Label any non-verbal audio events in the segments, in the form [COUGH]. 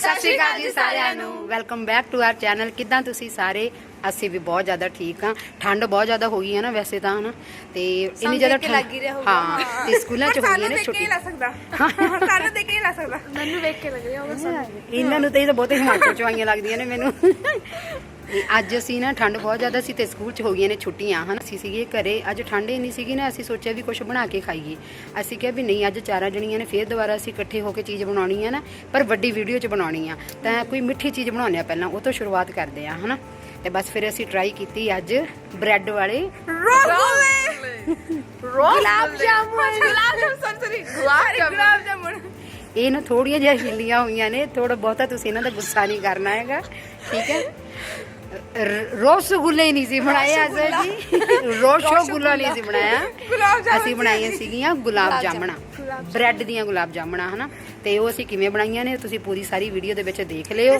ਸਤਿ ਸ਼੍ਰੀ ਅਕਾਲ ਜੀ ਸਾਰਿਆਂ ਨੂੰ। Welcome back to our channel ਕਿਦਾਂ ਤੁਸੀਂ ਸਾਰੇ? ਅਸੀਂ ਵੀ ਬਹੁਤ ਜ਼ਿਆਦਾ ਠੀਕ ਹਾਂ। ਠੰਡ ਬਹੁਤ ਜ਼ਿਆਦਾ ਹੋ ਗਈ ਹੈ ਨਾ ਵੈਸੇ ਤਾਂ ਹਨਾ? ਤੇ ਇੰਨੀ ਜ਼ਿਆਦਾ ਲੱਗ ਹੀ ਰਿਹਾ ਹੋਊਗਾ। ਹਾਂ ਤੇ ਸਕੂਲਾਂ ਚ ਹੋ ਗਈਆਂ ਨੇ ਛੁੱਟੀ ਹੀ ਲੱਗ ਸਕਦਾ। ਸਾਨੂੰ ਦੇਖ ਕੇ ਹੀ ਲੱਗ ਸਕਦਾ। ਮੈਨੂੰ ਵੇਖ ਕੇ ਲੱਗ ਰਿਹਾ ਹੋਗਾ ਇਹਨਾਂ ਨੂੰ ਤਾਂ ਇਹ ਤਾਂ ਬਹੁਤ ਹਿਮਾਚਲ ਚ ਆਈਆਂ ਲੱਗਦੀਆਂ ਨੇ ਮੈਨੂੰ। ਅੱਜ ਅਸੀਂ ਨਾ ਠੰਡ ਬਹੁਤ ਜ਼ਿਆਦਾ ਸੀ ਤੇ ਸਕੂਲ ਚ ਹੋ ਗਈਆਂ ਨੇ ਛੁੱਟੀਆਂ ਹਨ? ਅਸੀਂ ਸੀਗੇ ਘਰੇ ਅੱਜ ਠੰਡ ਇੰਨੀ ਸੀਗੀ ਨਾ ਅਸੀਂ ਸੋਚਿਆ ਵੀ ਕੁਝ ਬਣਾ ਕੇ ਖਾਈਏ। ਅਸੀਂ ਕਿਹਾ ਵੀ ਨਹੀਂ ਅੱਜ ਚਾਰਾਂ ਜਣੀਆਂ ਨੇ ਫੇਰ ਦੁਬਾਰਾ ਅਸੀਂ ਇਕੱਠੇ ਹੋ ਕੇ ਚੀਜ਼ ਬਣਾਉਣੀ ਹੈ ਨਾ ਪਰ ਵੱਡੀ ਵੀਡੀਓ ਚ ਬਣਾਉਣੀ ਆ। ਤਾਂ ਕੋਈ ਮਿੱਠੀ ਚੀਜ਼ ਬਣਾਉਂਦੇ ਆ ਪਹਿਲਾਂ ਉਹ ਤੋਂ ਸ਼ੁਰੂਆਤ ਕਰਦੇ ਆ ਹਨਾ? ਤੇ ਬਸ ਫਿਰ ਅਸੀਂ ਟਰਾਈ ਕੀਤੀ ਅੱਜ ਬ੍ਰੈਡ ਵਾਲੇ ਰੋਗਲੇ। ਗੁਲਾਬ ਜਾਮੁਨ। ਗੁਲਾਬ ਜਾਮੁਨ ਸੌਰੀ ਗੁਲਾਬ ਜਾਮੁਨ। ਇਹ ਨਾ ਥੋੜੀਆਂ ਜਿਹੀਆਂ ਹਿੱਲੀਆਂ ਹੋਈਆਂ ਨੇ ਥੋੜਾ ਬਹੁਤਾ ਤੁਸੀਂ ਇਹਨਾਂ ਦਾ ਗੁੱਸਾ ਨਹੀਂ ਕਰਨਾ ਹੈਗਾ ਠੀਕ ਹੈ? ਰਸਗੁੱਲੇ ਨਹੀਂ ਸੀ ਬਣਾਏ ਅੱਜ ਜੀ। ਰਸਗੁੱਲਾ ਨਹੀਂ ਸੀ ਬਣਾਇਆ। ਅਸੀਂ ਬਣਾਈਆਂ ਸੀਗੀਆਂ। ਗੁਲਾਬ ਜਾਮਣਾ। ਬ੍ਰੈਡ ਦੀਆਂ ਗੁਲਾਬ ਜਾਮਣਾ ਹਨਾ? ਤੇ ਉਹ ਅਸੀਂ ਕਿਵੇਂ ਬਣਾਈਆਂ ਨੇ ਤੁਸੀਂ ਪੂਰੀ ਸਾਰੀ ਵੀਡੀਓ ਦੇ ਵਿੱਚ ਦੇਖ ਲਿਓ।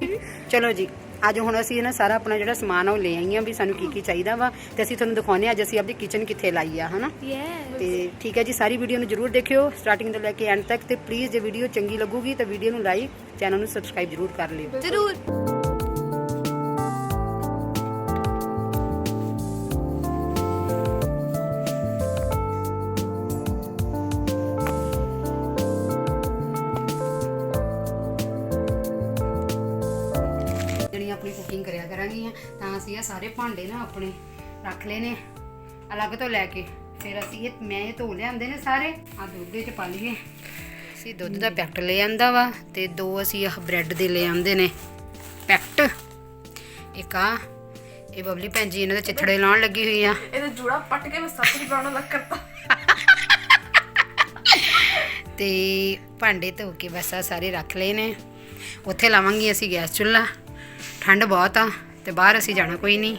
ਚਲੋ ਜੀ ਅੱਜ ਹੁਣ ਅਸੀਂ ਨਾ ਸਾਰਾ ਆਪਣਾ ਜਿਹੜਾ ਸਮਾਨ ਉਹ ਲੈ ਆਈਆਂ ਵੀ ਸਾਨੂੰ ਕੀ ਕੀ ਚਾਹੀਦਾ ਵਾ। ਤੇ ਅਸੀਂ ਤੁਹਾਨੂੰ ਦਿਖਾਉਂਦੇ ਹਾਂ ਅੱਜ ਅਸੀਂ ਆਪਣੀ ਕਿਚਨ ਕਿੱਥੇ ਲਾਈ ਆ ਹਨਾ? ਤੇ ਠੀਕ ਹੈ ਜੀ ਸਾਰੀ ਵੀਡੀਓ ਨੂੰ ਜਰੂਰ ਦੇਖਿਓ। ਸਟਾਰਟਿੰਗ ਤੋਂ ਲੈ ਕੇ ਐਂਡ ਤੱਕ ਤੇ ਪਲੀਜ਼ ਜੇ ਵੀਡੀਓ ਚੰਗੀ ਲੱਗੂਗੀ ਤਾਂ ਵੀਡੀਓ ਨੂੰ ਲਾਈਕ ਚੈਨਲ ਨੂੰ ਸਬਸਕ੍ਰਾਈਬ ਜਰੂਰ ਕਰ ਲਿਓ। ਜ਼ਰੂਰ। ਸਾਰੇ ਭਾਂਡੇ ਨਾ ਆਪਣੇ ਰੱਖ ਲਏ ਨੇ ਅਲੱਗ ਤੋਂ ਲੈ ਕੇ। ਫਿਰ ਅਸੀਂ ਇਹ ਮੈਂ ਇਹ ਧੋ ਲਿਆਂਦੇ ਨੇ ਸਾਰੇ ਆ ਦੁੱਧ ਦੇ ਚ ਪਾ ਲਈਏ। ਅਸੀਂ ਦੁੱਧ ਦਾ ਪੈਕਟ ਲੈ ਆਂਦਾ ਵਾ ਤੇ ਦੋ ਅਸੀਂ ਆਹ ਬ੍ਰੈਡ ਦੇ ਲੈ ਆਂਦੇ ਨੇ। ਪੈਕਟ। ਇੱਕ ਆ ਇਹ ਬਬਲੀ ਭੈਣ ਜੀ ਇਹਨਾਂ ਦੇ ਚਿੱਥੜੇ ਲਾਉਣ ਲੱਗੀ ਹੋਈ ਆ। ਇਹਦਾ ਜੂੜਾ ਪੱਟ ਕੇ ਮੈਂ ਸੱਤ ਬਣਾਉਣ ਲੱਗ ਕਰਤਾ। ਤੇ ਭਾਂਡੇ ਧੋ ਕੇ ਬਸ ਆ ਸਾਰੇ ਰੱਖ ਲਏ ਨੇ। ਉੱਥੇ ਲਾਵਾਂਗੀ ਅਸੀਂ ਗੈਸ ਚੁੱਲ੍ਹਾ। ਠੰਡ ਬਹੁਤ ਆ। ਤੇ ਬਾਹਰ ਅਸੀਂ ਜਾਣਾ ਕੋਈ ਨਹੀਂ।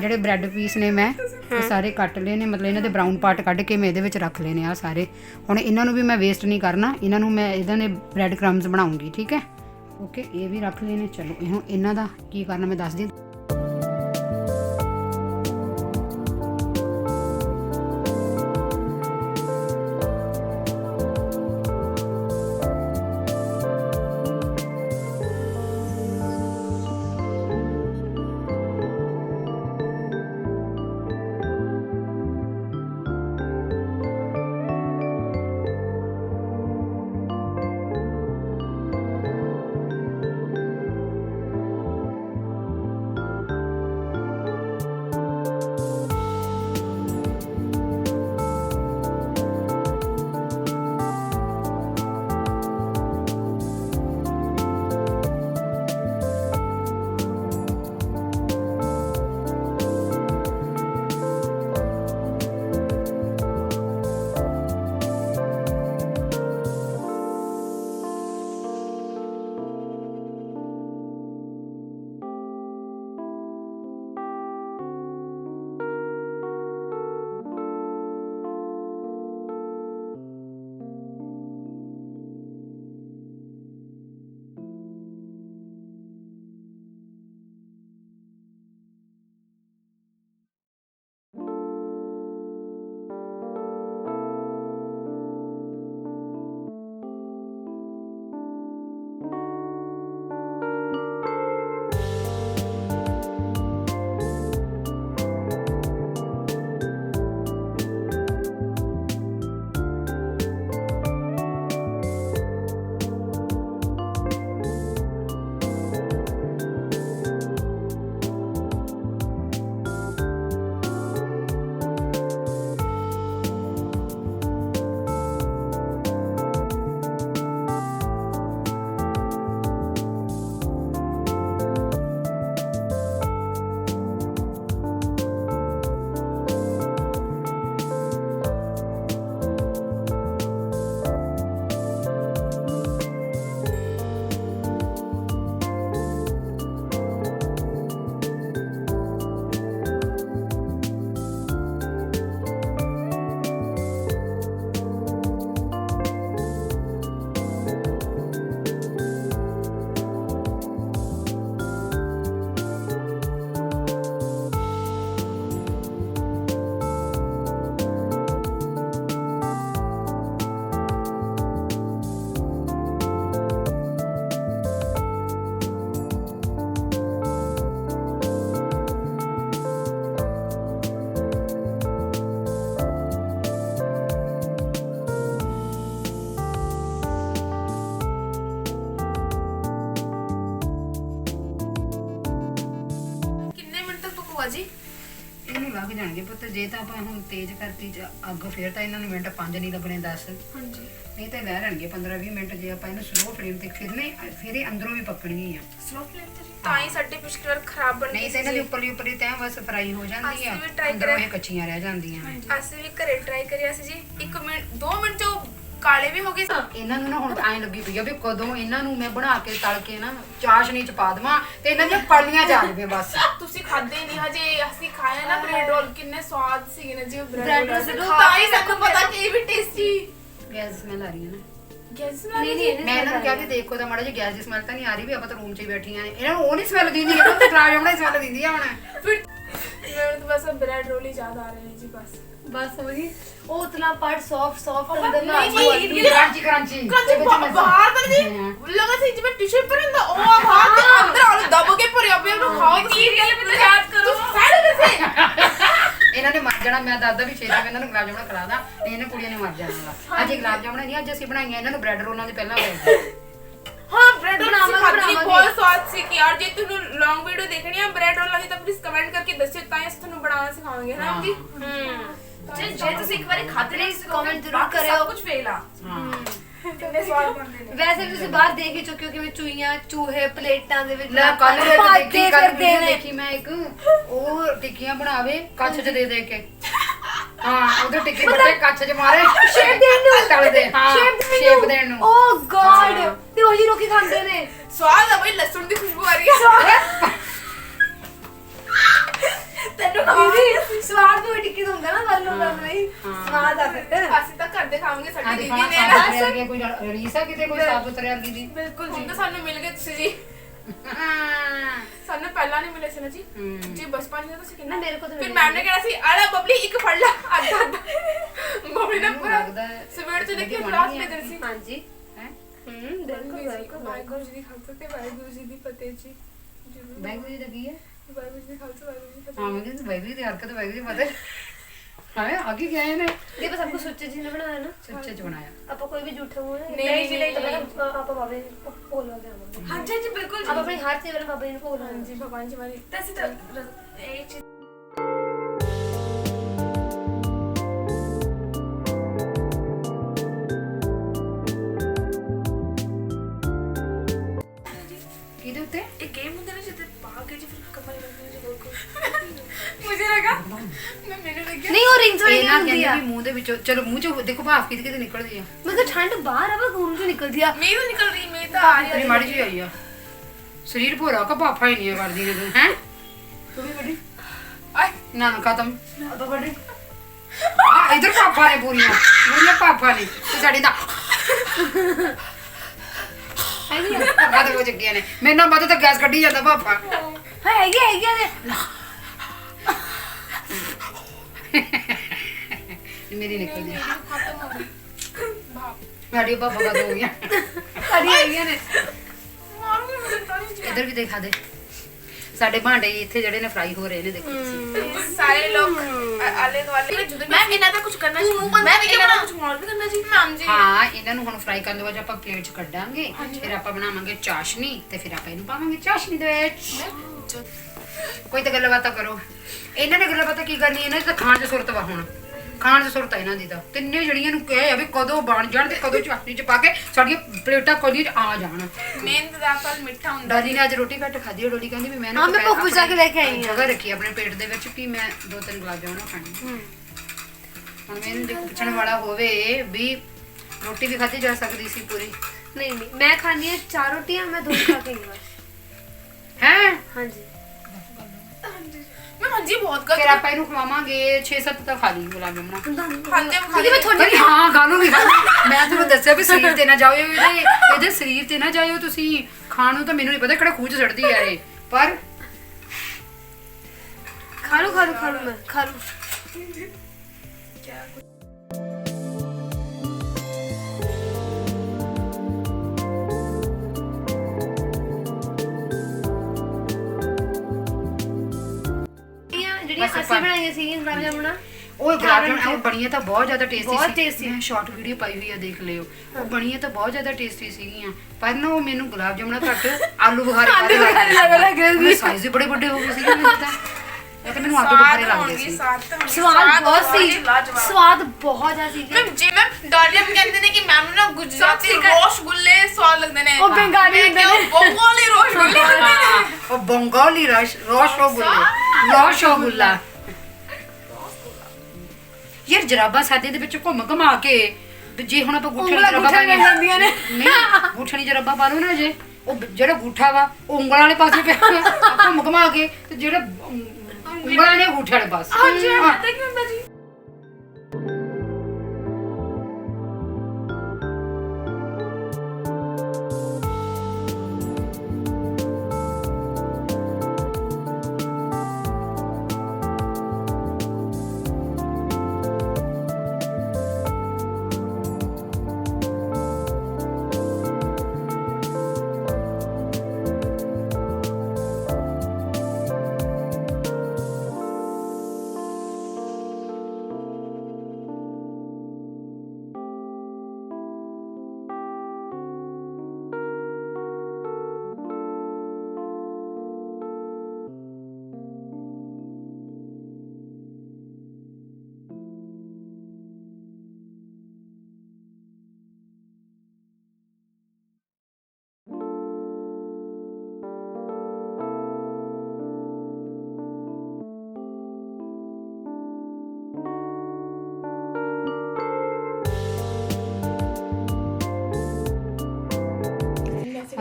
ਜਿਹੜੇ ਬ੍ਰੈਡ ਪੀਸ ਨੇ ਮੈਂ ਉਹ ਸਾਰੇ ਕੱਟ ਲਏ ਨੇ ਮਤਲਬ ਇਹਨਾਂ ਦੇ ਬਰਾਊਨ ਪਾਰਟ ਕੱਢ ਕੇ ਮੈਂ ਇਹਦੇ ਵਿੱਚ ਰੱਖ ਲਏ ਨੇ ਆ ਸਾਰੇ। ਹੁਣ ਇਹਨਾਂ ਨੂੰ ਵੀ ਮੈਂ ਵੇਸਟ ਨਹੀਂ ਕਰਨਾ ਇਹਨਾਂ ਨੂੰ ਮੈਂ ਇਹਦਾਂ ਦੇ ਬ੍ਰੈਡ ਕ੍ਰਮਸ ਬਣਾਉਂਗੀ ਠੀਕ ਹੈ? ਓਕੇ ਇਹ ਵੀ ਰੱਖ ਲਏ ਨੇ ਚਲੋ ਇਹ ਹੁਣ ਇਹਨਾਂ ਦਾ ਕੀ ਕਰਨਾ ਮੈਂ ਦੱਸਦੀ ਭੂਆ ਜੀ ਇਹਨੂੰ ਲੱਗ ਜਾਣਗੇ ਪੁੱਤ ਜੇ ਤਾਂ ਆਪਾਂ ਹੁਣ ਤੇਜ਼ ਕਰਤੀ ਜਾਂ ਅੱਗ ਫੇਰ ਤਾਂ ਇਹਨਾਂ ਨੂੰ ਮਿੰਟ 5 ਨਹੀਂ ਲੱਗਣੇ 10 ਹਾਂਜੀ। ਨਹੀਂ ਤਾਂ ਲੈ ਲੈਣਗੇ 15 20 ਮਿੰਟ ਜੇ ਆਪਾਂ ਇਹਨੂੰ ਸਲੋ ਫਲੇਮ ਤੇ ਫਿਰ ਨਹੀਂ ਫਿਰ ਇਹ ਅੰਦਰੋਂ ਵੀ ਪੱਕਣਗੀਆਂ ਸਲੋ ਫਲੇਮ ਤੇ ਜੀ। ਤਾਂ ਹੀ ਸਾਡੇ ਪਿਛਲੀ ਵਾਰ ਖਰਾਬ ਬਣ ਨਹੀਂ ਗਈ ਤਾਂ ਇਹਨਾਂ ਦੀ ਉੱਪਰਲੀ ਉੱਪਰਲੀ ਤੈਂ ਬਸ ਫਰਾਈ ਹੋ ਜਾਂਦੀ ਅਸੀਂ ਆ ਵੀ try ਅੰਦਰੋਂ ਕਰਿਆ। ਇਹ ਕੱਚੀਆਂ ਰਹਿ ਜਾਂਦੀਆਂ। ਨੇ ਅਸੀਂ ਵੀ ਘਰੇ ਟਰਾਈ ਕਰਿਆ ਸੀ ਜੀ 1 ਮਿੰਟ 2 ਮਿੰਟ ਉਹ ਕਾਲੇ ਵੀ ਹੋ ਗਏ ਸੀ। ਇਹਨਾਂ ਨੂੰ ਨਾ ਹੁਣ ਐਂ ਲੱਗੀ ਪਈ ਆ ਵੀ ਕਦੋਂ ਇਹਨਾਂ ਨੂੰ ਮੈਂ ਬਣਾ ਕੇ ਤਲ ਕੇ ਨਾ ਚਾਸ਼ਨੀ ਚ ਪਾ ਦੇਵਾਂ ਤੇ ਇਹਨਾਂ ਦੀਆਂ ਪਲੀਆਂ ਜਾ ਜਵੇ ਬਸ। ਤੁਸੀਂ ਖਾਦੇ ਨਹੀਂ ਹਜੇ ਅਸੀਂ ਖਾਇਆ ਨਾ ਬ੍ਰੈਡ ਰੋਲ ਕਿੰਨੇ ਸਵਾਦ ਸੀਗੇ ਨਾ ਜੀ ਬ੍ਰੈਡ ਰੋਲ ਤਾਂ ਹੀ ਸਾਨੂੰ ਪਤਾ ਕਿ ਇਹ ਵੀ ਟੇਸਟੀ ਗੈਸ ਸਮੈਲ ਆ ਰਹੀ ਹੈ ਨਾ। ਗੈਸ ਨਹੀਂ ਨਹੀਂ ਮੈਂ ਇਹਨਾਂ ਨੂੰ ਕਿਹਾ ਕਿ ਦੇਖੋ ਤਾਂ ਮਾੜਾ ਜਿਹਾ ਗੈਸ ਦੀ ਸਮੈਲ ਤਾਂ ਨਹੀਂ ਆ ਰਹੀ ਵੀ ਆਪਾਂ ਤਾਂ ਰੂਮ 'ਚ ਹੀ ਬੈਠੀਆਂ ਨੇ। ਇਹਨਾਂ ਨੂੰ ਉਹ ਨਹੀਂ ਸਮੈਲ ਦਿੰਦੀ ਇਹਨਾਂ ਨੂੰ ਤਾਂ ਖਰਾਬ ਜਾਮਣਾ ਸਮੈਲ ਦਿੰਦੀ ਆ ਹੁਣ। ਫਿਰ ਮੈਨੂੰ ਤਾਂ ਬਸ ਬ੍ਰੈਡ ਰੋਲ ਹੀ ਯਾਦ ਆ ਰਹੇ ਨੇ ਜੀ ਬਸ। ਬਸ ਸਮਝੀ ਉਹ ਉਤਲਾ ਪਾਰਟ ਸੌਫਟ ਸੌਫਟ ਉਹ ਅੰਦਰ ਨਾ ਨਹੀਂ, ਆਲੂ। ਨਹੀਂ, ਆਲੂ ਇਹ- ਕ੍ਰਾਂਚੀ ਕ੍ਰਾਂਚੀ ਕੰਜ ਬਾਹਰ ਤਾਂ ਜੀ ਲਗਾ ਸੀ ਜਿਵੇਂ ਟਿਸ਼ੂ ਪਰ ਹੁੰਦਾ ਉਹ ਆ ਬਾਹਰ ਤੇ ਅੰਦਰ ਆਲੂ ਦਬ ਕੇ ਭਰਿਆ ਪਿਆ ਉਹਨੂੰ ਖਾਓ ਕੀ ਗੱਲ ਮੈਨੂੰ ਯਾਦ ਕਰੋ। ਸਾਰੇ ਕਿਸੇ ਇਹਨਾਂ ਨੇ ਮਰ ਜਾਣਾ ਮੈਂ ਦੱਸਦਾ ਵੀ ਛੇਤੀ ਇਹਨਾਂ ਨੂੰ ਗੁਲਾਬ ਜਾਮਣਾ ਖਿਲਾ ਦਾਂ ਤੇ ਇਹਨਾਂ ਕੁੜੀਆਂ ਨੇ ਮਰ ਜਾਣਾ ਵਾ। ਅੱਜ ਗੁਲਾਬ ਜਾਮਣਾ ਨਹੀਂ ਅੱਜ ਅਸੀਂ ਬਣਾਈਆਂ ਇਹਨਾਂ ਨੂੰ ਬ੍ਰੈਡ ਰੋਲਾਂ ਦੇ ਪਹਿਲਾਂ ਹੋਏ ਬਹੁਤ ਸਵਾਦ ਸੀ ਕਿ ਯਾਰ ਜੇ ਤੁਹਾਨੂੰ ਲੌਂਗ ਵੀਡੀਓ ਦੇਖਣੀ ਹੈ ਬ੍ਰੈਡ ਰੋਲਾਂ ਦੀ ਤਾਂ ਪਲੀਜ਼ ਕਮੈਂਟ ਕਰਕੇ ਦੱਸਿਓ ਤਾਂ ਅਸੀਂ ਤੁਹਾਨੂੰ ਬਣਾਉਣਾ ਸਿਖਾਵਾਂਗੇ ਹੈ। ਨਾ ਜੀ? ਹੂੰ। ਜੇ ਜੇ ਤੁਸੀਂ ਇੱਕ ਵਾਰੀ ਖਾਧੇ ਨਾ comment ਜ਼ਰੂਰ ਕਰਿਓ। ਸਭ ਕੁਝ ਫੇਲ ਆ ਹਾਂ। ਕਿੰਨੇ ਸਵਾਦ ਬਣਦੇ ਨੇ। ਵੈਸੇ ਵੀ ਤੁਸੀਂ ਬਾਹਰ ਦੇਖ ਹੀ ਚੁੱਕੇ ਹੋ ਕਿਵੇਂ ਚੂਹੀਆਂ ਚੂਹੇ ਪਲੇਟਾਂ ਦੇ ਵਿੱਚ ਲੈ ਕੱਲ ਦੇਖੀ ਕੱਲ। ਦੇਖੀ ਮੈਂ ਇੱਕ। ਉਹ ਟਿੱਕੀਆਂ ਬਣਾਵੇ ਕੱਚ 'ਚ ਦੇ ਦੇ ਕੇ। ਹਾਂ ਉਹਦੇ ਟਿੱਕੀ ਬੱਟੇ ਕੱਚ 'ਚ ਮਾਰੇ। ਸ਼ੇਪ ਦੇਣ ਨੂੰ ਤਲਦੇ ਹਾਂ ਸ਼ੇਪ ਦੇਣ ਸ਼ੇਪ ਦੇਣ ਨੂੰ। Oh god. ਤੇ ਉਹੀ ਲੋਕੀ ਖਾਂਦੇ ਨੇ। ਸਵਾਦ ਆ ਬਈ ਲਸਣ ਦੀ ਖੁਸ਼ਬੂ ਆ ਰਹੀ ਹੈ ਤੈਨੂੰ ਦੀਦੀ ਸਵਾਦ ਵੀ ਟਿੱਕੀ ਹੁੰਦਾ ਨਾ ਵੱਲੋਂ ਦਾ ਨਹੀਂ। ਸਵਾਦ ਆ ਫਿਰ। ਅਸੀਂ ਤਾਂ ਘਰ ਦੇ ਖਾਵਾਂਗੇ ਸਾਡੀ ਦੀਦੀ ਨੇ। ਨਾ ਕੋਈ ਰੀਸ ਕਿਤੇ ਕੋਈ ਸਾਫ਼ ਸੁਥਰੇ ਵਾਲੀ ਦੀ ਬਿਲਕੁਲ ਜੀ। ਤਾਂ ਸਾਨੂੰ ਮਿਲ ਗਏ ਤੁਸੀਂ ਜੀ। ਸਾਨੂੰ ਪਹਿਲਾਂ ਨਹੀਂ ਮਿਲੇ ਸੀ ਨਾ ਜੀ। ਹਮ। ਜੀ ਬਚਪਨ ਵਿੱਚ ਤੁਸੀਂ ਕਿੰਨਾ ਨਾ, ਮੇਰੇ ਕੋਲ ਤਾਂ ਫਿਰ ਮਿਲੇ ਮੈਮ ਨੇ ਕਿਹਾ ਸੀ ਆਲਾ ਬਬਲੀ ਇੱਕ ਫੜ ਲਾ। ਅੱਧਾ ਅੱਧਾ। ਬਬਲੀ ਨੇ ਮੈਨੂੰ ਪੂਰਾ ਲੱਗਦਾ ਹੈ ਸਵੇਰ ਤੋਂ ਲੈ ਕੇ ਬੜੀ ਕਲਾਸ ਬਣੀ ਲੈ ਹੈ। ਸੀ। ਹਾਂਜੀ। ਹੈ? ਹੂੰ ਬਿਲਕੁਲ ਬਿਲਕੁਲ ਵਾਹਿਗੁਰੂ ਜੀ ਦੀ ਖਾਲਸਾ ਤੇ ਵਾਹਿਗੁਰੂ ਜੀ ਦੀ ਫਤਿਹ ਜੀ। ਜ਼ਰੂਰ ਬੈਗ ਜੀ ਲੱਗੀ ਹੈ? ਵਾਹਿਗੁਰੂ ਜੀ ਦੀ ਖਾਲਸਾ ਵਾਹਿਗੁਰੂ ਜੀ ਦੀ ਫਤਿਹ। ਹਾਂ ਮੈਂ ਕਹਿੰਦੀ ਬੈਗ ਦੀ ਹਰਕਤ ਬੈਗ ਦੀ ਪਤਾ ਹਾਂ ਅੱਗੇ ਗਏ ਨੇ। ਇਹ ਬਸ ਆਪਕੋ ਸੁੱਚੇ ਜੀ ਨੇ ਬਣਾਇਆ ਨਾ। ਸੱਚੇ ਚ ਬਣਾਇਆ। ਆਪਾਂ ਕੋਈ ਵੀ ਝੂਠਾ ਬੋਲ ਨਹੀਂ, ਨਹੀਂ, ਨਹੀਂ, ਆਪਾਂ ਬਾਬੇ ਨੂੰ ਭੋਲ ਹਾਂਜੀ ਬਿਲਕੁਲ ਆਪਾਂ ਆਪਣੀ ਹਰ ਚੀਜ਼ ਨਾਲ ਬਾਬੇ ਨੂੰ ਭੋਲ ਹਾਂਜੀ ਭਗਵਾਨ ਜੀ ਮਾਰੀ। ਤੇ ਅਸੀਂ ਤਾਂ ਇਹ ਚੀਜ਼ ਰਿੰਗਸ ਵਾਲੀ ਇਹਨਾਂ ਨਹੀਂ ਹੁੰਦੀ ਕਹਿੰਦੇ ਆ। ਵੀ ਮੂੰਹ ਦੇ ਵਿੱਚੋਂ ਚਲੋ ਮੂੰਹ ਚੋਂ ਦੇਖੋ ਭਾਫ ਕਿਤੇ ਕਿਤੇ ਨਿਕਲਦੀ ਆ। ਮੈਂ ਕਿਹਾ ਠੰਡ ਬਾਹਰ ਆ ਵਾ ਘੂਮ ਚ ਨਿਕਲਦੀ ਆ। ਮੇਰੀ ਨਿਕਲ ਰਹੀ ਮੈਂ ਤਾਂ ਆ ਰਹੀ ਤੇਰੀ ਮਾੜੀ ਜਿਹੀ ਆਈ ਆ। ਸਰੀਰ ਭੋਰਾ ਕਾ ਭਾਫਾ ਹੀ ਨਹੀਂ ਆ ਕਰਦੀ ਨੇ ਤੂੰ ਹੈ? ਤੂੰ ਵੀ ਵੱਡੀ ਆਏ। ਨਾ ਨਾ ਖਤਮ ਅਬਾ ਵੱਡੀ ਆ ਇਧਰ ਭਾਫਾ ਨੇ ਪੂਰੀਆਂ। ਪੂਰੀਆਂ ਭਾਫਾ ਨੇ ਤੇ ਸਾਡੀ ਤਾਂ ਹੈਗੀ ਆ। ਅੱਗਾ ਤੇ ਉਹ ਚੱਕੀਆਂ ਨੇ। ਮੇਰੇ ਨਾਲ ਵੱਧ ਤਾਂ ਗੈਸ ਕੱਢੀ ਜਾਂਦਾ ਭਾਫਾ। ਹਾਂ ਹੈਗੀ ਆ, ਹੈਗੀ ਆ ਨੇ ਮੇਰੀ ਹੋ ਗਈ ਸਾਡੀ ਭਾਫਾ ਕਦ ਹੋ ਗਿਆ ਸਾਡੀ ਹੈਗੀਆਂ ਨੇ। ਇਧਰ ਵੀ ਦਿਖਾ ਦੇ। ਸਾਡੇ ਭਾਂਡੇ ਇੱਥੇ ਜਿਹੜੇ ਨੇ ਫਰਾਈ ਹੋ ਰਹੇ ਨੇ ਦੇਖੋ ਤੁਸੀਂ। ਸਾਰੇ ਲੋਕ ਆਲੇ ਦੁਆਲੇ। ਮੈਂ ਇਹਨਾਂ ਦਾ ਕੁਝ ਕਰਨਾ ਜੀ ਮੈਂ ਵੀ ਇਹਨਾਂ ਦਾ ਕੁਝ ਮੋੜ ਵੀ ਕਰਨਾ ਜੀ ਮੈਮ ਜੀ। ਹਾਂ ਇਹਨਾਂ ਨੂੰ ਹੁਣ ਫਰਾਈ ਕਰਨ ਤੋਂ ਬਾਅਦ ਆਪਾਂ ਪਲੇਟ 'ਚ ਕੱਢਾਂਗੇ। ਫਿਰ ਆਪਾਂ ਬਣਾਵਾਂਗੇ ਚਾਸ਼ਨੀ ਤੇ ਫਿਰ ਆਪਾਂ ਇਹਨੂੰ ਪਾਵਾਂਗੇ ਚਾਸ਼ਨੀ ਦੇ ਵਿੱਚ। ਕੋਈ ਤਾਂ ਗੱਲਬਾਤ ਕਰੋ। ਇਹਨਾਂ ਨੇ ਗੱਲਬਾਤ ਕੀ ਕਰਨੀ ਇਹਨਾਂ ਦੀ ਤਾਂ ਖਾਣ 'ਚ ਸੁਰਤ ਵਾ ਹੁਣ। ਖਾਣ 'ਚ ਸੁਰਤ ਇਹਨਾਂ ਦੀ ਤਾਂ। ਤਿੰਨੇ ਜੜੀਆਂ ਨੂੰ ਕਹੇ ਆ ਵੀ ਕਦੋਂ ਬਣ ਜਾਣ ਤੇ ਕਦੋਂ ਚਾਸ਼ਨੀ 'ਚ ਪਾ ਕੇ ਸਾਡੀਆਂ ਪਲੇਟਾਂ ਕੋਲੀ 'ਚ ਆ ਜਾਣ। ਮੇਨ ਦਾ ਫਲ ਮਿੱਠਾ ਹੁੰਦਾ। ਡਾਲੀ ਨੇ ਅੱਜ ਰੋਟੀ ਘੱਟ ਖਾਧੀ ਉਹ ਡੋਲੀ ਕਹਿੰਦੀ ਵੀ ਮੈਂ ਨਾ ਹਾਂ, ਮੈਂ ਭੁੱਖ ਬੁਝਾ ਕੇ ਲੈ ਕੇ ਆਈ ਆਪਣੀ ਹਾਂ। ਜਗ੍ਹਾ ਰੱਖੀ ਆਪਣੇ ਪੇਟ ਦੇ ਵਿੱਚ ਕਿ ਮੈਂ ਦੋ ਤਿੰਨ ਗੁਲਾਬ ਜਾਮੁਨ ਖਾਣੀ। ਹੁਣ ਮੈਨੂੰ ਜੇ ਪੁੱਛਣ ਵਾਲਾ ਹੋਵੇ ਵੀ ਰੋਟੀ ਵੀ ਖਾਧੀ ਜਾ ਸਕਦੀ ਸੀ ਪੂਰੀ? ਨਹੀਂ ਨਹੀਂ ਮੈਂ ਖਾਣੀ ਆ ਚਾਰ ਰੋਟੀਆਂ ਮੈਂ ਦੋ ਹੀ ਖਾ ਕੇ ਆਈ ਬਸ ਹੈ? ਹਾਂਜੀ। ਮੈਂ ਹਾਂਜੀ ਬਹੁਤ ਫਿਰ ਕਰ ਆਪਾਂ ਇਹਨੂੰ ਖਵਾਵਾਂਗੇ 6-7 ਤਾਂ ਖਾ ਲਈ ਗੁਲਾਬ ਜਾਮੁਨ। ਖਾਂਦੇ ਮੈਂ ਪਰ ਹਾਂ ਖਾ ਲੂੰਗੀ। ਮੈਂ ਤੁਹਾਨੂੰ ਦੱਸਿਆ ਵੀ ਸਰੀਰ ਤੇ ਨਾ ਜਾਓ ਇਹਦੇ ਇਹਦੇ ਸਰੀਰ ਤੇ ਨਾ ਜਾਇਓ ਤੁਸੀਂ। ਖਾਣ ਨੂੰ ਤਾਂ ਮੈਨੂੰ ਨਹੀਂ ਪਤਾ ਕਿਹੜਾ ਖੂਜ ਸੜਦੀ ਆ ਇਹ। ਪਰ ਖਾ ਲਓ ਖਾ ਲਓ ਖਾ ਲਓ ਮੈਂ। ਖਾ ਲਓ। ਜਿਹੜੀਆਂ ਬਸ ਅਸੀਂ ਆਪਾਂ- ਬਣਾਈਆਂ ਸੀ ਗੁਲਾਬ ਜਾਮੁਨਾ ਉਹ ਗੁਲਾਬ ਉਹ ਬਣੀਆਂ ਤਾਂ ਬਹੁਤ ਜ਼ਿਆਦਾ ਟੇਸਟੀ ਬਹੁਤ tasty। ਮੈਂ ਸ਼ਾਰਟ ਵੀਡੀਓ ਪਾਈ ਹੋਈ ਆ ਦੇਖ ਲਿਓ। ਉਹ ਬਣੀਆਂ ਤਾਂ ਬਹੁਤ ਜ਼ਿਆਦਾ ਟੇਸਟੀ ਸੀਗੀਆਂ। ਪਰ ਨਾ ਉਹ ਮੈਨੂੰ ਗੁਲਾਬ ਜਾਮੁਨਾ ਘੱਟ ਆਲੂ ਬੁਖਾਰੇ ਲੱਗ ਲੱਗ ਰਹੇ ਸਾਈਜ਼ ਵੀ ਬੜੇ ਵੱਡੇ ਹੋ ਗਏ ਸੀਗੇ ਮੇਰੇ ਤਾਂ। ਇਹ ਤੇ ਮੈਨੂੰ ਆਲੂ ਬੁਖਾਰੇ ਲੱਗਦੇ ਸੀ। ਸਵਾਦ ਬਹੁਤ ਸੀ। ਲਾਜਵਾਬ। ਸਵਾਦ ਬਹੁਤ ਜ਼ਿਆਦਾ ਸੀ। ਮੈਮ ਜੇ ਮੈਮ ਡਾਲੀਆ ਵੀ ਕਹਿੰਦੇ ਨੇ ਕਿ ਮੈਮ ਨੂੰ ਨਾ ਗੁਜਰਾਤੀ ਰੋਸ਼ਗੁੱਲੇ ਸਵਾਦ ਲੱਗਦੇ ਨੇ। ਉਹ ਬੰਗਾਲੀ ਹੁੰਦੇ ਨੇ। ਬੰਗਾਲੀ ਰੋਸ਼ਗੁੱਲੇ ਹੁੰਦੇ ਨੇ। ਉਹ ਬੰਗਾਲੀ ਰਸ਼ ਰੋਸ਼ੋਗੁੱਲਾ ਰੋਸ਼ੋਗੁੱਲਾ ਯਾਰ ਜਰਾਬਾਂ ਸਾਦੇ ਦੇ ਵਿੱਚ ਘੁੰਮ ਘਮਾ ਕੇ ਜੇ ਹੁਣ ਆਪਾਂ ਗੁੱਠੇ ਉਂਗਲਾਂ ਜਰਾਬਾਂ ਨੇ। ਨਹੀਂ ਗੁੱਠਣੀ ਜਰਾਬਾਂ ਪਾ ਲਓ ਨਾ ਜੇ। ਉਹ ਜਿਹੜਾ ਗੁੱਠਾ ਵਾ ਉਹ ਉਂਗਲਾਂ ਵਾਲੇ ਪਾਸੇ ਪਿਆ ਘੁੰਮ ਘਮਾ ਕੇ ਤੇ ਜਿਹੜਾ ਉਂਗਲਾਂ ਨੇ ਵਾਲੇ ਪਾਸੇ ਹਾਂਜੀ ਹਾਂ। ਪਤਾ ਕੀ ਹੁੰਦਾ ਜੀ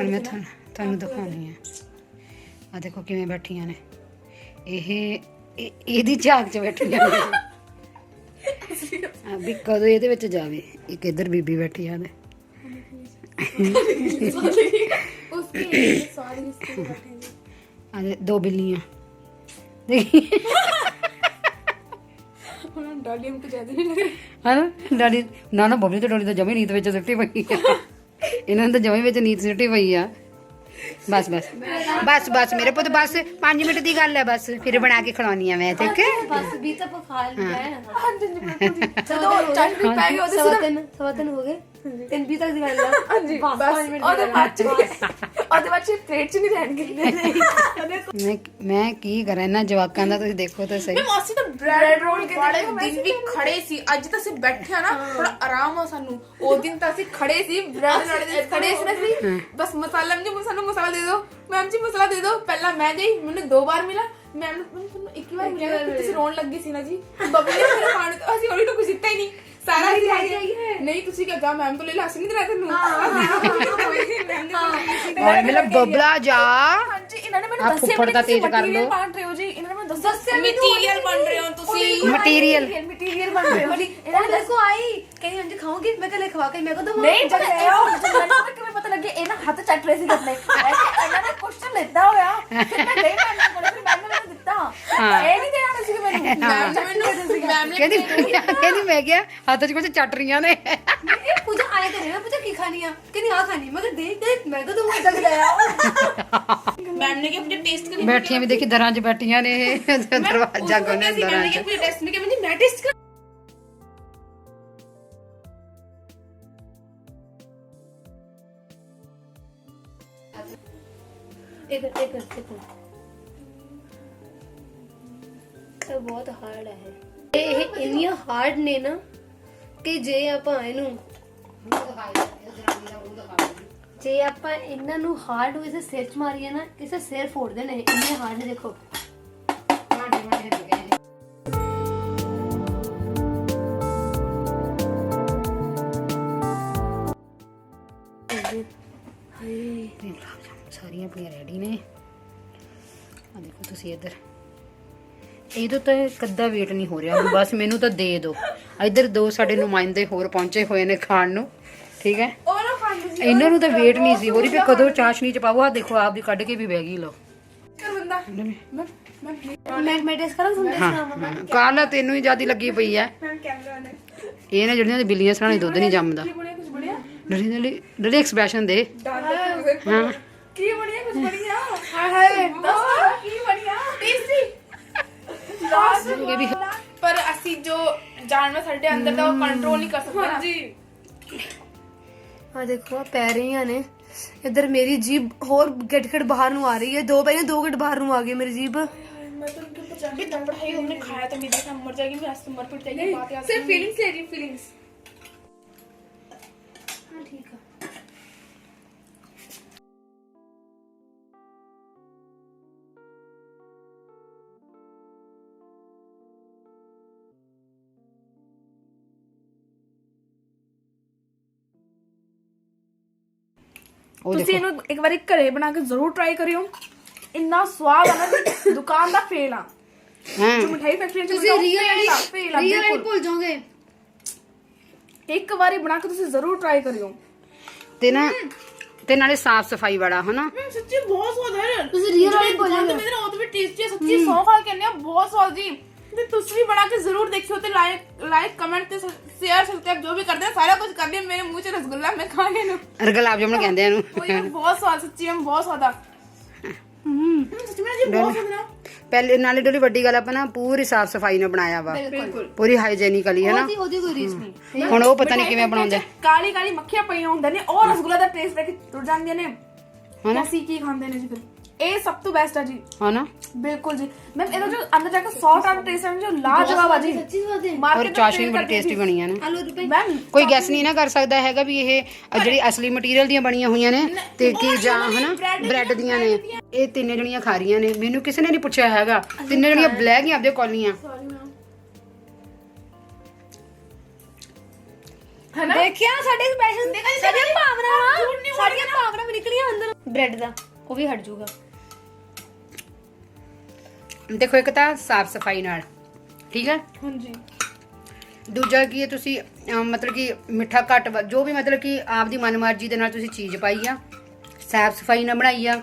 ਮੈਂ ਤੁਹਾਨੂੰ ਤੁਹਾਨੂੰ ਦਿਖਾਉਣੀ ਆ ਆ ਦੇਖੋ ਕਿਵੇਂ ਬੈਠੀਆਂ ਨੇ। ਇਹ ਇਹ- ਇਹਦੀ ਝਾਕ 'ਚ ਬੈਠੀਆਂ ਨੇ। ਆ ਵੀ ਕਦੋਂ ਇਹਦੇ ਵਿੱਚ ਜਾਵੇ? ਇੱਕ ਇੱਧਰ ਬੀਬੀ ਬੈਠੀ ਆ ਨੇ ਆ। ਦੇ ਦੋ ਬਿੱਲੀਆਂ। ਦੇਖੀ ਹੁਣ ਡਾਲੀਆ ਨੂੰ ਜ਼ਿਆਦਾ ਨਹੀਂ ਲੱਗੇ ਹਾਂ ਡਾਡੀ ਨਾ ਨਾ ਬਬਲੀ ਤੇ ਡੋਲੀ ਤਾਂ ਜਮੇ ਨੀਤ ਵਿੱਚ ਸਿੱਟੀ ਪਈ ਆ। ਇਹਨਾਂ ਨੇ ਤਾਂ ਜਮੇ ਵਿੱਚ ਨੀਤ ਸਿੱਟੀ ਪਈ ਆ। ਬਸ ਬਸ। ਬਸ ਬਸ ਮੇਰੇ ਪੁੱਤ ਬਸ 5 ਮਿੰਟ ਦੀ ਗੱਲ ਹੈ ਬਸ। ਫਿਰ ਬਣਾ ਕੇ ਖਿਲਾਉਣੀ ਆ ਮੈਂ ਤੇ ਕਿ ਬਸ ਵੀ ਤਾਂ ਪਖਾ ਲਿਆ। ਹੈ। ਬਿਲਕੁਲ [LAUGHS] ਜਦੋਂ ਚੱਲ ਵੀ ਪੈ ਗਏ ਉਹਦੇ ਸਵਾ ਤਿੰਨ ਸਵਾ ਤਿੰਨ ਹੋ ਗਏ। ਤਿੰਨ ਵੀ ਤੱਕ ਦੀ ਗੱਲ ਆ। ਹਾਂਜੀ। ਬਸ ਉਹਦੇ ਬਾਅਦ ਚ ਉਹਦੇ ਬਾਅਦ ਚ ਪਲੇਟ ਚ ਨਹੀਂ ਰਹਿਣਗੇ ਮੈਂ ਮੈਂ ਕੀ ਕਰਾਂ? ਇਹਨਾਂ ਜਵਾਕਾਂ ਦਾ ਤੁਸੀਂ ਦੇਖੋ ਤਾਂ ਸਹੀ। ਮੈਂ ਮਾਸੀ ਤਾਂ ਬ੍ਰੈਡ ਰੋਲ ਕੇ ਬੜੇ ਦਿਨ ਵੀ ਖੜੇ ਸੀ। ਅੱਜ ਤਾਂ ਅਸੀਂ ਬੈਠੇ ਆ ਨਾ ਥੋੜਾ ਆਰਾਮ ਆ ਸਾਨੂੰ। ਉਹ ਦਿਨ ਤਾਂ ਅਸੀਂ ਖੜੇ ਸੀ ਬ੍ਰੈਡ ਰੋਲ ਦੇ ਖੜੇ ਸੀ ਅਸੀਂ। ਬਸ ਮਸਾਲਾ ਜੀ ਸਾਨੂੰ ਮਸਾਲਾ ਦੇ ਦਿਓ। ਮੈਮ ਜੀ ਮਸਾਲਾ ਦੇ ਦਿਓ। ਪਹਿਲਾਂ ਮੈਂ ਗਈ ਮੈਨੂੰ ਦੋ ਵਾਰ ਮਿਲਾ। ਮੈਮ ਨੂੰ ਮੈਨੂੰ ਤੁਹਾਨੂੰ ਇੱਕ ਵਾਰ ਮਿਲਿਆ। ਤੁਸੀਂ ਰੋਣ ਲੱਗੀ ਸੀ ਨਾ ਜੀ। ਬੱਬੀ ਨੇ ਮੇਰੇ ਖਾਣ ਤੋਂ ਅਸੀਂ ਉਹਨੂੰ ਕੁਝ ਦਿੱਤਾ ਹੀ ਨਹੀਂ। ਸਾਰਾ ਹੀ ਰਹਿ ਗਿਆ ਨਹੀਂ ਤੁਸੀਂ ਕਿਹਾ ਜਾ ਮੈਮ ਤੋਂ ਲੈ ਲਾ ਅਸੀਂ ਨਹੀਂ ਦੇਣਾ ਤੈਨੂੰ ਮੈਮ ਨੇ ਔਰ ਮੇਰਾ ਬਬਲਾ ਜਾ ਹਾਂਜੀ ਇਹਨਾਂ ਨੇ ਮੈਨੂੰ ਆਹ ਦੱਸਿਆ ਫੁੱਫੜ ਦਾ ਤੇਜ਼ ਕਰ ਲਓ। ਬਣ ਰਹੇ ਹੋ ਜੀ ਇਹਨਾਂ ਨੇ ਮੈਨੂੰ ਦੱਸਿਆ ਮਟੀਰੀਅਲ ਬਣ ਰਹੇ ਹੋ ਤੁਸੀਂ ਮਟੀਰੀਅਲ ਮਟੀਰੀਅਲ ਬਣ ਰਿਹਾ ਬੜੀ ਇਹਨਾਂ ਨੇ ਦੇਖੋ ਆਈ ਕਹਿੰਦੀ ਹਾਂਜੀ ਖਾਓਗੇ ਮੈਂ ਕਹਿੰਦਾ ਖਵਾ ਕੇ ਮੈਂ ਕਹਿੰਦਾ ਨਹੀਂ ਜਦ ਇਹ ਕਿਵੇਂ ਪਤਾ ਲੱਗੇ ਇਹ ਨਾ ਹੱਥ ਚੱਟ ਰਹੇ ਸੀ ਆਪਣੇ ਐਸੇ ਇਹਨਾਂ ਨੇ ਕੁਐਸਚਨ ਲੈਦਾ ਹੋਇਆ ਫਿਰ ਮੈਂ ਗਈ ਮੈਮ ਕੋਲ ਫਿਰ ਮੈਮ ਨੇ ਮੈਨੂੰ ਦਿੱਤਾ ਇਹ ਨਹੀਂ ਦੇਣਾ ਸੀ ਮੈਨੂੰ ਮੈਮ ਨੇ ਮੈਨੂੰ ਮੈਮ ਨੇ ਕਹਿੰਦੀ ਕਹਿੰਦੀ ਮੈਂ ਕਿਹਾ ਹੱਥ 'ਚ ਕੁਝ ਚੱਟ ਰਹੀਆਂ ਨੇ। ਇਹ ਪੂਜਾ ਆਇਆ ਕਰੇ ਨਾ ਪੂਜਾ ਕੀ ਖਾਣੀ ਆ। ਕਹਿੰਦੀ ਆ ਖਾਣੀ ਮੈਂ ਕਿਹਾ ਦੇਖ ਦੇਖ ਮੈਂ ਕਿਹਾ ਤੂੰ ਇਦਾਂ ਕਰਾਇਆ। ਮੈਮ ਨੇ ਕਿਹਾ ਮੁਝੇ ਟੇਸਟ ਕਰੀ ਬੈਠੀਆਂ ਵੀ ਦੇਖੀ ਦਰਾਂ 'ਚ ਬੈਠੀਆਂ ਨੇ ਇਹ। ਦਰਵਾਜ਼ਾ ਕੋਨੇ ਮੈਮ ਦਰਾਂ ਨੇ 'ਚ। ਕਿਹਾ ਮੁਝੇ ਟੈਸਟ ਨਹੀਂ ਕਿਹਾ ਮੁਝੇ ਮੈਂ ਟੇਸਟ ਕਰ ਇੱਕ ਇੱਕ ਇੱਕ ਬਹੁਤ ਹਾਰਡ ਹੈ ਇਹ। ਇਹ ਇੰਨੀਆਂ ਹਾਰਡ ਨੇ ਨਾ ਕਿ ਜੇ ਆਪਾਂ ਇਹਨੂੰ ਜੇ ਆਪਾਂ ਇਹਨਾਂ ਨੂੰ ਹਾਰਡ ਕਿਸੇ ਸਿਰ ਚ ਮਾਰੀਏ ਨਾ, ਕਿਸੇ ਸਿਰ ਫੋੜ ਦੇਣੇ ਇੰਨੇ ਹਾਰਡ ਨੇ ਦੇਖੋ। ਇਹਦੋਂ ਤਾਂ ਕੱਦਾ ਵੇਟ ਨਹੀਂ ਹੋ ਰਿਹਾ ਹੁਣ ਬਸ ਮੈਨੂੰ ਤਾਂ ਦੇ ਦਿਓ। ਇੱਧਰ ਦੋ ਸਾਡੇ ਨੁਮਾਇੰਦੇ ਹੋਰ ਪਹੁੰਚੇ ਹੋਏ ਨੇ ਖਾਣ ਨੂੰ ਠੀਕ ਹੈ? ਇਹਨਾਂ ਨੂੰ ਤਾਂ ਵੇਟ ਨਹੀਂ ਸੀ ਹੋ ਰਹੀ ਵੀ ਕਦੋਂ ਚਾਸ਼ਨੀ ਚ ਪਾਵੋ ਆ ਦੇਖੋ ਆਪ ਦੀ ਕੱਢ ਕੇ ਵੀ ਬਹਿ ਗਈ ਲਓ। ਕਰ ਬੰਦਾ। ਮੈਂ ਮੈਂ ਮੈਂ ਮੈਂ ਟੈਸਟ ਕਰਾਂ ਤੁਹਾਨੂੰ? ਹਾਂ ਦੱਸਣਾ ਹਾਂ ਕਾਲਾ ਤੈਨੂੰ ਹੀ ਜਿਆਦੀ ਲੱਗੀ ਪਈ ਐ ਇਹ ਨਾ ਜਿਹੜੀਆਂ ਦੀ ਬਿੱਲੀਆਂ ਸਰਾਣੀ ਦੁੱਧ ਨਹੀਂ ਜੰਮਦਾ। ਡਰੀ ਡਰੀ ਡਰੀ ਐਕਸਪ੍ਰੈਸ਼ਨ ਦੇ ਹਾਂ। ਕੀ ਬਣਿਆ ਕੁਝ ਬਣਿਆ? ਹਾਏ ਹਾਏ ਦੱਸ। ਕੀ ਬਣਿਆ? ਟੇਸਟੀ ਪਰ ਅਸੀਂ ਜੋ ਜਾਨਵਰ ਸਾਡੇ ਅੰਦਰ ਦਾ ਉਹ ਕੰਟਰੋਲ ਨਹੀਂ ਕਰ ਸਕਦੇ। ਹਾਂਜੀ। ਆ ਦੇਖੋ ਆ ਪੈ ਰਹੀਆਂ ਨੇ। ਇਧਰ ਮੇਰੀ ਜੀਬ ਹੋਰ ਗਟਗਟ ਬਾਹਰ ਨੂੰ ਆ ਰਹੀ ਹੈ। ਦੋ ਪਹਿਲੇ ਦੋ ਗਟ ਬਾਹਰ ਨੂੰ ਆ ਗਈ ਮੇਰੀ ਜੀਬ ਮੈਂ ਤਾਂ ਕਿ ਪਚਾਂਗੀ ਤੰਬੜ ਹੈ ਉਹਨੇ ਖਾਇਆ ਤਾਂ ਮੇਰੀ ਤਾਂ ਮਰ ਜਾਏਗੀ ਮੇਰਾ ਸਟਮਰ ਪਿਟ ਬਾਤ ਆ ਸਿਰ ਫੀਲਿੰਗਸ ਲੈ ਰਹੀ ਫੀਲਿੰਗਸ ਹਾਂ ਠੀਕ ਤੁਸੀਂ ਇਹਨੂੰ ਇੱਕ ਵਾਰੀ ਘਰੇ ਬਣਾ ਕੇ ਜ਼ਰੂਰ ਟਰਾਈ ਕਰਿਓ। ਇੰਨਾ ਸਵਾਦ ਆ ਨਾ ਦੁਕਾਨ ਦਾ ਫੇਲ ਆ। ਹਾਂ। ਜੋ ਮਿਠਾਈ ਫੈਕਟਰੀ ਚ ਤੁਸੀਂ ਰੀਅਲ ਵਾਲੀ ਫੇਲ ਆ ਰੀਅਲ ਵਾਲੀ ਬਿਲਕੁਲ। ਭੁੱਲ ਜਾਓਗੇ। ਇੱਕ ਵਾਰੀ ਬਣਾ ਕੇ ਤੁਸੀਂ ਜ਼ਰੂਰ ਟਰਾਈ ਕਰਿਓ। ਤੇ ਨਾ ਤੇ ਨਾਲੇ ਸਾਫ਼ ਸਫ਼ਾਈ ਵਾਲਾ ਹਨਾ? ਸੱਚੀ ਬਹੁਤ ਸਵਾਦ ਹੈ ਤੁਸੀਂ ਰੀਅਲ ਵਾਲੀ ਭੁੱਲ ਜਾਓਗੇ। ਮੇਰੇ ਨਾਲ ਉਹ ਤਾਂ ਵੀ ਟੇਸਟੀ ਹੈ ਸੱਚੀ ਸੌ ਖਾ ਕੇ ਆਨੇ ਬਹੁਤ ਸਵਾਦ ਜੀ। ਤੇ ਤੁਸੀਂ ਵੀ ਬਣਾ ਕੇ ਜ਼ਰੂਰ ਦੇਖਿਓ ਤੇ ਲਾਈਕ ਲਾਈਕ ਕਮੈਂਟ ਤੇ ਸ਼ੇਅਰ ਸਬਸਕ੍ਰਾਈਬ ਜੋ ਵੀ ਕਰਦੇ ਆ ਸਾਰਾ ਕੁਝ ਕਰਦੇ ਆ ਮੇਰੇ ਮੂੰਹ 'ਚ ਰਸਗੁੱਲਾ ਮੈਂ ਖਾ ਕੇ ਨੂੰ। ਅਰ ਗੁਲਾਬ ਜਾਮਣ ਕਹਿੰਦੇ ਆ ਇਹਨੂੰ। ਉਹ ਯਾਰ ਬਹੁਤ ਸਵਾਦ ਸੱਚੀ ਮੈਂ ਬਹੁਤ ਸਵਾਦ ਆ। ਹੂੰ। ਸੱਚੀ ਮੈਂ ਜੀ ਬਹੁਤ ਸਵਾਦ ਨਾ ਪਹਿਲੇ ਨਾਲੇ ਡੋਲੀ ਵੱਡੀ ਗੱਲ ਆਪਾਂ ਨਾ ਪੂਰੀ ਸਾਫ਼ ਸਫ਼ਾਈ ਨਾਲ ਬਣਾਇਆ ਵਾ। ਬਿਲਕੁਲ। ਪੂਰੀ ਹਾਈਜੀਨਿਕਲੀ ਹੈ ਨਾ। ਉਹਦੀ ਉਹਦੀ ਕੋਈ ਰੀਸ ਨਹੀਂ। ਹੁਣ ਉਹ ਪਤਾ ਨਹੀਂ ਕਿਵੇਂ ਬਣਾਉਂਦੇ। ਕਾਲੀ ਕਾਲੀ ਮੱਖੀਆਂ ਪਈਆਂ ਹੁੰਦੀਆਂ ਨੇ ਉਹ ਰਸਗੁੱਲਾ ਦਾ ਟੇਸਟ ਲੈ ਕੇ ਤੁਰ ਜਾਂਦੀਆਂ ਨੇ। ਹਨਾ? ਅਸੀਂ ਕੀ ਖਾਂਦੇ ਨੇ ਜੀ ਫਿਰ? ਇਹ ਸਭ ਤੋਂ ਬੈਸਟ ਆ ਜੀ। ਹਨਾ? ਬਿਲਕੁਲ ਜੀ। ਮੈਂ ਇਹਦਾ ਜੋ ਅੰਦਰ ਜਾ ਕੇ ਸੌਟ ਆਊਟ ਟੇਸਟ ਹੈ ਜੋ ਲਾਜਵਾਬ ਆ ਜੀ। ਸੱਚੀ ਸਵਾਦ ਹੈ। ਔਰ ਚਾਸ਼ਨੀ ਬੜੀ ਟੇਸਟੀ ਬਣੀ ਆ ਨਾ। ਆਲੂ ਰੁਪਏ ਮੈਮ ਕੋਈ ਗੈਸ ਨਹੀਂ ਨਾ ਕਰ ਸਕਦਾ ਹੈਗਾ ਵੀ ਇਹ ਜਿਹੜੀ ਅਸਲੀ ਮਟੀਰੀਅਲ ਦੀਆਂ ਬਣੀਆਂ ਹੋਈਆਂ ਨੇ ਤੇ ਕੀ ਜਾਂ ਹਨਾ ਬ੍ਰੈਡ ਦੀਆਂ ਨੇ। ਇਹ ਤਿੰਨੇ ਜਣੀਆਂ ਖਾ ਰਹੀਆਂ ਨੇ। ਮੈਨੂੰ ਕਿਸੇ ਨੇ ਨਹੀਂ ਪੁੱਛਿਆ ਹੈਗਾ। ਤਿੰਨੇ ਜਣੀਆਂ ਬਲੈਕ ਹੀ ਆਪਦੇ ਕੋਲੀਆਂ ਹਨਾ? ਦੇਖਿਆ ਸਾਡੇ ਸਪੈਸ਼ਲ ਸਾਡੀਆਂ। ਭਾਵਨਾਵਾਂ ਸਾਡੀਆਂ ਭਾਵਨਾਵਾਂ ਵੀ ਨਿਕਲੀਆਂ ਅੰਦਰ। ਬ੍ਰੈਡ ਦਾ ਉਹ ਵੀ ਹਟ ਜਾਊਗਾ। ਦੇਖੋ ਇੱਕ ਤਾਂ ਸਾਫ਼ ਸਫ਼ਾਈ ਨਾਲ ਠੀਕ ਹੈ? ਹਾਂਜੀ। ਦੂਜਾ ਕੀ ਹੈ ਤੁਸੀਂ ਅਮ, ਮਤਲਬ ਕਿ ਮਿੱਠਾ ਘੱਟ ਵ- ਜੋ ਵੀ ਮਤਲਬ ਕਿ ਆਪਦੀ ਮਨਮਰਜ਼ੀ ਦੇ ਨਾਲ ਤੁਸੀਂ ਚੀਜ਼ ਪਾਈ ਆ ਸਾਫ਼ ਸਫ਼ਾਈ ਨਾਲ ਬਣਾਈ ਆ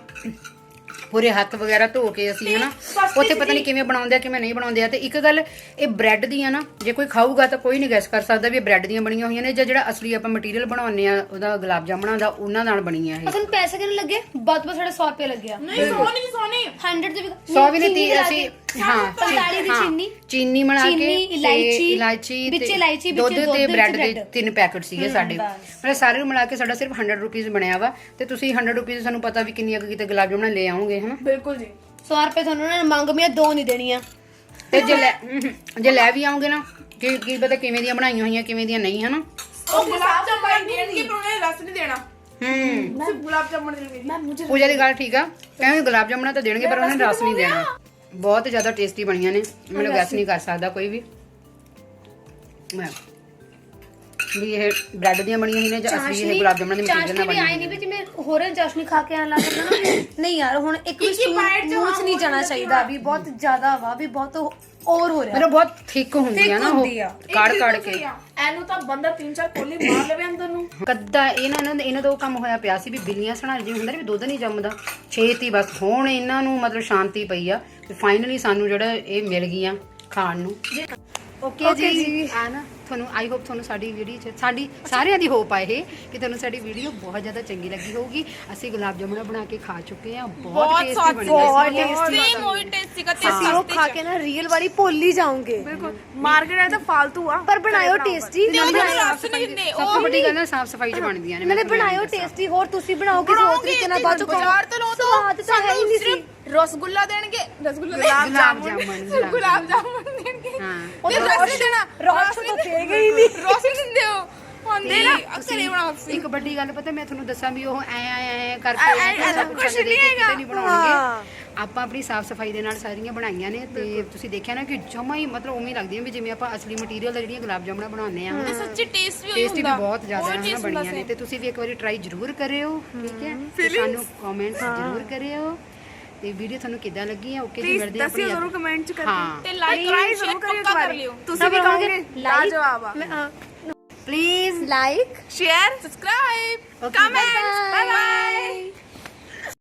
ਪੂਰੇ ਹੱਥ ਵਗੈਰਾ ਧੋ ਕੇ ਅਸੀਂ ਹਨਾ ਉੱਥੇ ਪਤਾ ਨਹੀਂ ਕਿਵੇਂ ਬਣਾਉਂਦੇ ਆ ਕਿਵੇਂ ਨਹੀਂ ਬਣਾਉਂਦੇ ਆ ਤੇ ਇੱਕ ਗੱਲ ਇਹ ਬ੍ਰੈਡ ਦੀਆਂ ਨਾ ਜੇ ਕੋਈ ਖਾਊਗਾ ਤਾਂ ਕੋਈ ਨਹੀਂ ਗੈਸ ਕਰ ਸਕਦਾ ਵੀ ਇਹ ਬ੍ਰੈਡ ਦੀਆਂ ਬਣੀਆਂ ਹੋਈਆਂ ਨੇ ਜਾਂ ਜਿਹੜਾ ਅਸਲੀ ਆਪਾਂ ਮਟੀਰੀਅਲ ਬਣਾਉਂਦੇ ਆ ਉਹਦਾ ਗੁਲਾਬ ਜਾਮਣਾ ਦਾ ਉਹਨਾਂ ਨਾਲ ਬਣੀਆਂ ਇਹ। ਅਸਲ ਪੈਸੇ ਕਿੰਨੇ ਲੱਗੇ? ਬਹੁਤ ਬਹੁਤ ਸਾਡਾ 100 ਰੁਪਏ ਲੱਗਿਆ ਨਹੀਂ ਸੋਨੀ ਨਹੀਂ ਸੋਨੀ। 100 ਦੇ ਵੀ ਸੌ ਵੀ ਨਹੀਂ ਅਸੀਂ ਹਾਂ 45 ਦੀ ਹਾਂ, ਚੀਨੀ ਚੀਨੀ ਮਿਲਾ ਕੇ ਚੀਨੀ, ਤੇ ਇਲਾਇਚੀ, ਇਲਾਇਚੀ ਵਿੱਚ ਤੇ ਇਲਾਇਚੀ, ਵਿੱਚ ਦੁੱਧ ਦੁੱਧ, ਤੇ ਵਿੱਚ ਬ੍ਰੈਡ ਦੇ bread। ਤਿੰਨ ਪੈਕਟ ਸੀਗੇ ਸਾਡੇ। ਬਸ। ਮਤਲਬ ਸਾਰੇ ਨੂੰ ਮਿਲਾ ਕੇ ਸਾਡਾ ਸਿਰਫ 100 ਰੁਪਏ ਬਣਿਆ ਵਾ ਤੇ ਤੁਸੀਂ 100 ਰੁਪਏ ਸਾਨੂੰ ਪਤਾ ਵੀ ਕਿੰਨੀਆਂ ਕੁ ਕਿਤੇ ਗੁਲਾਬ ਜਾਮਣਾ ਲੈ ਆਉਂਗੇ ਹਨਾ? ਬਿਲਕੁਲ ਜੀ। 100 ਰੁਪਏ ਤੁਹਾਨੂੰ ਉਹਨਾਂ ਨੇ ਮੰਗ ਮੀਆਂ ਦੋ ਨਹੀਂ ਦੇਣੀਆਂ। ਤੇ ਜੇ ਲੈ ਜੇ ਲੈ ਵੀ ਆਉਂਗੇ ਨਾ ਕਿ ਕੀ ਪਤਾ ਕਿਵੇਂ ਦੀਆਂ ਬਣਾਈਆਂ ਹੋਈਆਂ ਕਿਵੇਂ ਦੀਆਂ ਨਹੀਂ ਹਨਾ? ਉਹ ਗੁਲਾਬ ਜਾਮੁਨ ਦੇਣਗੇ ਪਰ ਉਹਨੇ ਰਸ ਨਹੀਂ ਦੇਣਾ। ਹੂੰ। ਸਿਰਫ ਗੁਲਾਬ ਜਾਮੁਨ ਦੇਣਗੇ ਮੈਂ ਮੁਝੇ ਪੂਜਾ ਦੀ ਗੱਲ ਠੀਕ ਆ ਕਹਿੰਦੇ ਗੁਲਾਬ ਜਾਮਣਾ ਤਾਂ ਦੇਣਗੇ ਪਰ ਉਹਨਾਂ ਨੇ ਰਸ ਨਹੀਂ ਦੇਣਾ। ਬਹੁਤ ਜ਼ਿਆਦਾ ਟੇਸਟੀ ਬਣੀਆਂ ਨੇ। ਮੈਨੂੰ ਗੈਸ ਨਹੀਂ ਕਰ ਸਕਦਾ ਕੋਈ ਵੀ। ਮੈਂ ਵੀ ਇਹ ਬ੍ਰੈਡ ਦੀਆਂ ਬਣੀਆਂ ਹੋਈਆਂ ਨੇ ਜਾਂ ਅਸਲੀ ਇਹ ਗੁਲਾਬ ਜਾਮਣਾ ਦੇ ਮਟੀਰੀਅਲ ਨਾਲ ਬਣੀਆਂ ਆਈ ਨਹੀਂ ਹੋਰ ਚਾਸ਼ਨੀ ਖਾ ਕੇ ਆਣ ਲੱਗ ਨਾ [COUGHS] ਨਹੀਂ ਯਾਰ ਹੁਣ ਇੱਕ ਵੀ ਸਪੂਨ ਮੂੰਹ 'ਚ ਨਹੀਂ ਜਾਣਾ ਚਾਹੀਦਾ। ਵੀ ਬਹੁਤ ਜ਼ਿਆਦਾ ਵਾ ਵੀ ਬਹੁਤ ਓਵਰ ਹੋ ਰਿਹਾ। ਮਤਲਬ ਬਹੁਤ ਥਿਕ ਹੁੰਦੀ ਆ ਨਾ ਉਹ ਹੁੰਦੀ ਆ। ਕੜ ਕੜ ਕੇ ਐਨੂੰ ਤਾਂ ਬੰਦਾ ਤਿੰਨ ਚਾਰ ਕੋਲੀ ਮਾਰ ਲਵੇ ਅੰਦਰ ਨੂੰ। ਕੱਦਾ ਇਹਨਾਂ ਨਾਲ ਇਹਨਾਂ ਦਾ ਉਹ ਕੰਮ ਹੋਇਆ ਪਿਆ ਸੀ ਵੀ ਬਿੱਲੀਆਂ ਸਣਾ ਜਿਵੇਂ ਹੁੰਦਾ ਨਾ ਵੀ ਦੁੱਧ ਨਹੀਂ ਜੰਮਦਾ। ਛੇਤੀ ਬਸ ਹੁਣ ਇਹਨਾਂ ਨੂੰ ਮਤਲਬ ਸ਼ਾਂਤੀ ਪਈ ਆ ਤੇ ਫਾਈਨਲੀ ਸਾਨੂੰ ਜਿਹੜਾ ਇਹ ਮਿਲ ਗਈਆਂ ਖਾਣ ਨੂੰ। ਓਕੇ ਜੀ। ਆ ਨਾ ਤੁਹਾਨੂੰ ਆਈ ਹੋਪ ਤੁਹਾਨੂੰ ਸਾਡੀ ਵੀਡੀਓ ਸਾਡੀ ਸਾਰਿਆਂ ਦੀ ਹੋਪ ਆ ਇਹ ਕਿ ਤੁਹਾਨੂੰ ਸਾਡੀ ਵੀਡੀਓ ਬਹੁਤ ਜ਼ਿਆਦਾ ਚੰਗੀ ਲੱਗੀ ਹੋਊਗੀ। ਅਸੀਂ ਗੁਲਾਬ ਜਾਮੁਨ ਬਣਾ ਕੇ ਖਾ ਚੁੱਕੇ ਆ ਬਹੁਤ ਟੇਸਟੀ ਬਣੀ ਬਹੁਤ ਹੈ। ਸੇਮ ਉਹੀ ਟੇਸਟ ਤੇ ਤੁਸੀਂ ਉਹ ਖਾ ਕੇ ਨਾ ਰੀਅਲ ਵਾਲੀ ਭੁੱਲ ਹੀ ਜਾਓਗੇ ਬਿਲਕੁਲ। ਮਾਰਕੀਟ ਹੈ ਤਾਂ ਫालतू ਆ। ਪਰ ਬਣਾਇਓ ਟੇਸਟੀ ਨਹੀਂ ਦਿੰਦੇ। ਸਭ ਤੋਂ ਵੱਡੀ ਗੱਲ ਹੈ ਸਾਫ਼ ਸਫ਼ਾਈ ਚ ਬਣਦੀਆਂ ਨੇ। ਮੈਂ ਬਣਾਇਓ। ਟੇਸਟੀ ਹੋਰ ਤੁਸੀਂ ਬਣਾਓ ਕਿਸੇ ਹੋਰ ਤਰੀਕੇ ਨਾਲ ਬਾਅਦ ਚੋਂ। ਬਾਜ਼ਾਰ ਤੋਂ ਲਓ ਤਾਂ ਸਵਾਦ ਤਾਂ ਹੈ ਹੀ ਨਹੀਂ ਸੀ। ਸਿਰਫ ਰਸਗੁੱਲਾ ਦੇਣਗੇ? ਰਸਗੁੱਲਾ ਗੁਲਾਬ ਜਾਮੁਨ। ਗੁਲਾਬ ਜਾਮੁਨ। ਦੇਣਗੇ ਹਾਂ ਉਹ ਰਸ ਨਹੀਂ ਦੇਣਾ। ਰਸ ਨਹੀਂ ਰਸ ਦਿੰਦੇ ਹੋ ਹੁੰਦੇ ਨਾ ਅਕਸਰੇ ਬਣਾਓ ਤੁਸੀਂ। ਇੱਕ ਵੱਡੀ ਗੱਲ ਪਤਾ ਮੈਂ ਤੁਹਾਨੂੰ ਦੱਸਾਂ ਵੀ ਉਹ ਐ ਐ ਐ ਕਰਕੇ ਐ- ਐ ਐਸਾ ਸਭ ਕੁਛ ਕੁਝ ਨਹੀਂ ਹੈਗਾ। ਨਹੀਂ ਬਣਾਉਣਗੇ। ਆਪਾਂ ਆਪਣੀ ਸਾਫ਼ ਸਫ਼ਾਈ ਦੇ ਨਾਲ ਸਾਰੀਆਂ ਬਣਾਈਆਂ ਨੇ ਤੇ ਤੁਸੀਂ ਦੇਖਿਆ ਨਾ ਕਿ ਜਮਾ ਹੀ ਮਤਲਬ ਉਵੇਂ ਹੀ ਲੱਗਦੀਆਂ ਵੀ ਜਿਵੇਂ ਆਪਾਂ ਅਸਲੀ ਮਟੀਰੀਅਲ ਦਾ ਜਿਹੜੀਆਂ ਗੁਲਾਬ ਜਾਮਣਾ ਬਣਾਉਂਦੇ ਆ ਤੇ ਸੱਚੀ ਟੇਸਟ ਵੀ ਟੇਸਟੀ ਵੀ ਬਹੁਤ ਜ਼ਿਆਦਾ ਹੈ ਨਾ ਬਣੀਆਂ ਨੇ। ਤੇ ਤੁਸੀਂ ਵੀ ਇੱਕ ਵਾਰੀ ਟਰਾਈ ਜ਼ਰੂਰ ਕਰਿਓ ਠੀਕ ਹੈ? ਤੇ ਸਾਨੂੰ ਕਮੈਂਟਸ ਜ਼ਰੂਰ ਕਰਿਓ। ਤੇ ਵੀਡੀਓ ਤੁਹਾਨੂੰ ਕਿੱਦਾਂ ਲੱਗੀ ਹੈ ਓਕੇ ਜੀ ਮਿਲਦੇ ਆ ਆਪਣੀ ਜ਼ਰੂਰ ਕਮੈਂਟ ਚ ਕਰਕੇ ਹਾਂ ਤੇ ਲਾਈਕ ਟਰਾਈ ਜ਼ਰੂਰ ਕਰਿਓ ਇੱਕ ਵਾਰੀ ਤੁਸੀਂ ਵੀ ਸਭ ਕਹੋਗੇ ਕਹੋਗੇ ਲਾਜਵਾਬ ਆ ਮੈਂ please like share subscribe Okay, bye-bye. Comment